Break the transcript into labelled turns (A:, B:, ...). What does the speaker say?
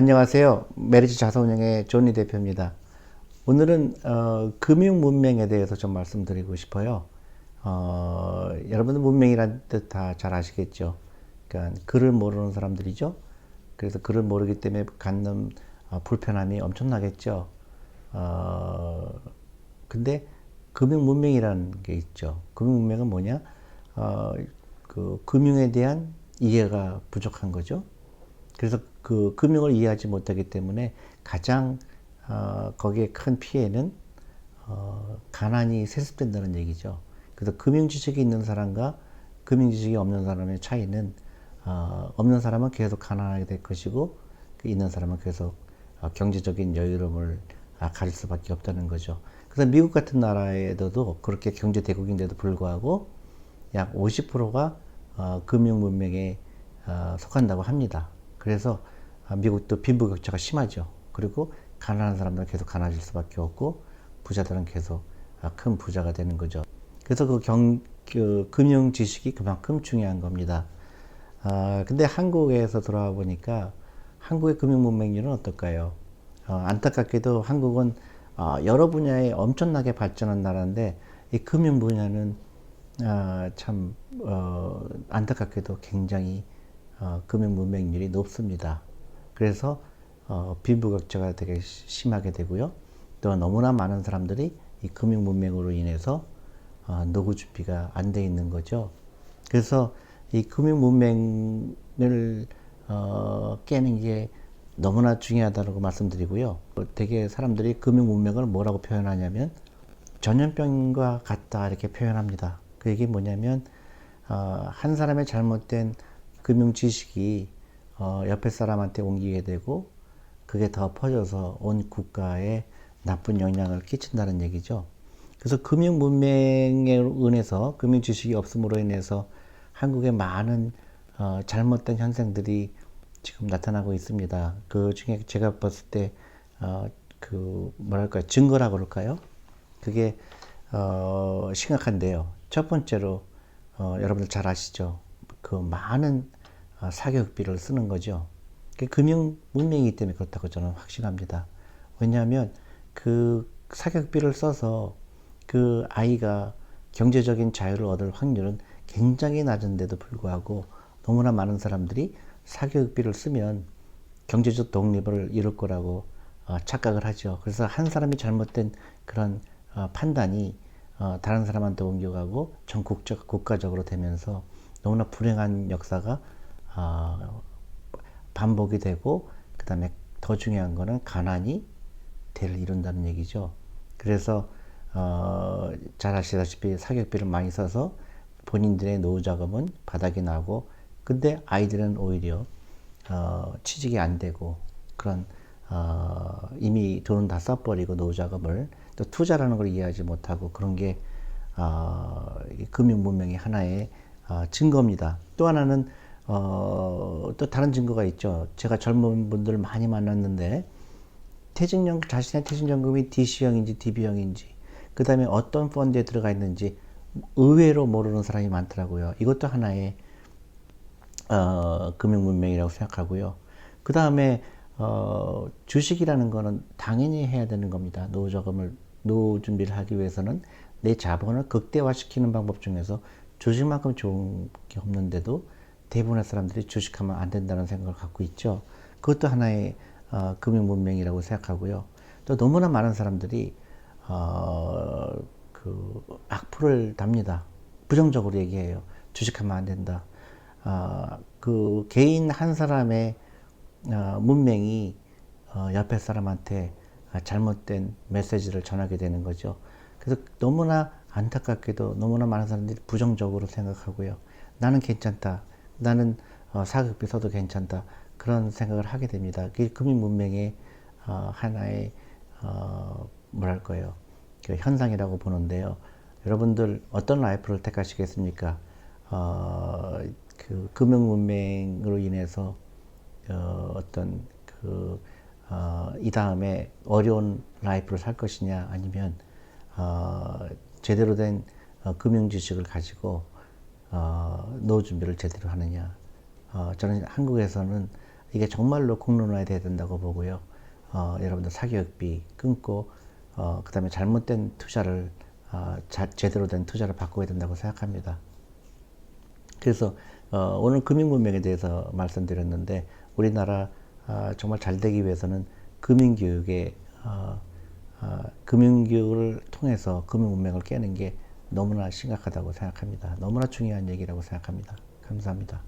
A: 안녕하세요. 메리츠 자산운용의 존리 대표입니다. 오늘은 어, 금융 문맹에 대해서 좀 말씀드리고 싶어요. 어, 여러분들 문맹이란 뜻 다 잘 아시겠죠. 그러니까 글을 모르는 사람들이죠. 그래서 글을 모르기 때문에 갖는 어, 불편함이 엄청나겠죠. 어, 근데 금융 문맹이라는 게 있죠. 금융 문맹은 뭐냐? 어, 그 금융에 대한 이해가 부족한 거죠. 그래서 그 금융을 이해하지 못하기 때문에 가장 어, 거기에 큰 피해는 어, 가난이 세습된다는 얘기죠. 그래서 금융 지식이 있는 사람과 금융 지식이 없는 사람의 차이는 어, 없는 사람은 계속 가난하게 될 것이고 그 있는 사람은 계속 어, 경제적인 여유로움을 아, 가질 수밖에 없다는 거죠. 그래서 미국 같은 나라에도 그렇게 경제 대국인데도 불구하고 약 50%가 어, 금융 문명에 어, 속한다고 합니다. 그래서 아, 미국도 빈부격차가 심하죠. 그리고 가난한 사람들은 계속 가난해질 수밖에 없고 부자들은 계속 아, 큰 부자가 되는 거죠. 그래서 그 경, 그 금융 지식이 그만큼 중요한 겁니다. 아, 근데 한국에서 돌아와 보니까 한국의 금융 문맹률은 어떨까요? 어, 안타깝게도 한국은 어, 여러 분야에 엄청나게 발전한 나라인데 이 금융 분야는 아, 참 어, 안타깝게도 굉장히 어, 금융 문맹률이 높습니다. 그래서 어, 빈부격차가 되게 시- 심하게 되고요. 또 너무나 많은 사람들이 이 금융 문맹으로 인해서 어, 노후 준비가 안 돼 있는 거죠. 그래서 이 금융 문맹을 어, 깨는 게 너무나 중요하다고 말씀드리고요. 어, 되게 사람들이 금융 문맹을 뭐라고 표현하냐면 전염병과 같다 이렇게 표현합니다. 그 얘기 뭐냐면 어, 한 사람의 잘못된 금융 지식이 어, 옆에 사람한테 옮기게 되고 그게 더 퍼져서 온 국가에 나쁜 영향을 끼친다는 얘기죠. 그래서 금융 문맹에 의해서 금융 지식이 없음으로 인해서 한국에 많은 어, 잘못된 현상들이 지금 나타나고 있습니다. 그 중에 제가 봤을 때, 어, 그, 뭐랄까요, 증거라고 그럴까요? 그게, 어, 심각한데요. 첫 번째로, 어, 여러분들 잘 아시죠? 그 많은 어, 사교육비를 쓰는 거죠. 금융 문명이기 때문에 그렇다고 저는 확신합니다. 왜냐하면 그 사교육비를 써서 그 아이가 경제적인 자유를 얻을 확률은 굉장히 낮은데도 불구하고 너무나 많은 사람들이 사교육비를 쓰면 경제적 독립을 이룰 거라고 어, 착각을 하죠. 그래서 한 사람이 잘못된 그런 어, 판단이 어, 다른 사람한테 옮겨가고 전 국적 국가적으로 되면서 너무나 불행한 역사가 어, 반복이 되고 그 다음에 더 중요한 거는 가난이 대를 이룬다는 얘기죠. 그래서 어, 잘 아시다시피 사교육비를 많이 써서 본인들의 노후 자금은 바닥이 나고 근데 아이들은 오히려 어, 취직이 안 되고 그런 어, 이미 돈은 다 써버리고 노후 자금을 또 투자라는 걸 이해하지 못하고 그런 게 어, 이 금융 문명의 하나의 어, 증거입니다. 또 하나는 어, 또 다른 증거가 있죠. 제가 젊은 분들 많이 만났는데 퇴직연 자신의 퇴직연금이 DC형인지 DB형인지 그 다음에 어떤 펀드에 들어가 있는지 의외로 모르는 사람이 많더라고요. 이것도 하나의 어, 금융 문명이라고 생각하고요. 그 다음에 어, 주식이라는 거는 당연히 해야 되는 겁니다. 노후 자금을 노후 준비를 하기 위해서는 내 자본을 극대화시키는 방법 중에서 주식만큼 좋은 게 없는데도 대부분의 사람들이 주식하면 안 된다는 생각을 갖고 있죠. 그것도 하나의 어, 금융 문명이라고 생각하고요. 또 너무나 많은 사람들이 어, 그 악플을 답니다. 부정적으로 얘기해요. 주식하면 안 된다. 아, 그 개인 한 사람의 어, 문명이 어, 옆에 사람한테 아, 잘못된 메시지를 전하게 되는 거죠. 그래서 너무나 안타깝게도 너무나 많은 사람들이 부정적으로 생각하고요. 나는 괜찮다. 나는 어, 사극비 써도 괜찮다. 그런 생각을 하게 됩니다. 그게 금융 문명의 어, 하나의 어, 뭐랄까요? 그 현상이라고 보는데요. 여러분들 어떤 라이프를 택하시겠습니까? 어, 그 금융 문맹으로 인해서 어, 어떤 그, 어, 이 다음에 어려운 라이프를 살 것이냐 아니면 어, 제대로 된 어, 금융 지식을 가지고 어, 노후 준비를 제대로 하느냐. 어, 저는 한국에서는 이게 정말로 공론화돼야 돼야 된다고 보고요. 어, 여러분들 사교육비 끊고 어, 그다음에 잘못된 투자를 어, 자, 제대로 된 투자를 바꿔야 된다고 생각합니다. 그래서 어, 오늘 금융문명에 대해서 말씀드렸는데 우리나라 아, 정말 잘 되기 위해서는 금융교육에 어, 아, 금융교육을 통해서 금융문명을 깨는 게 너무나 심각하다고 생각합니다. 너무나 중요한 얘기라고 생각합니다. 감사합니다.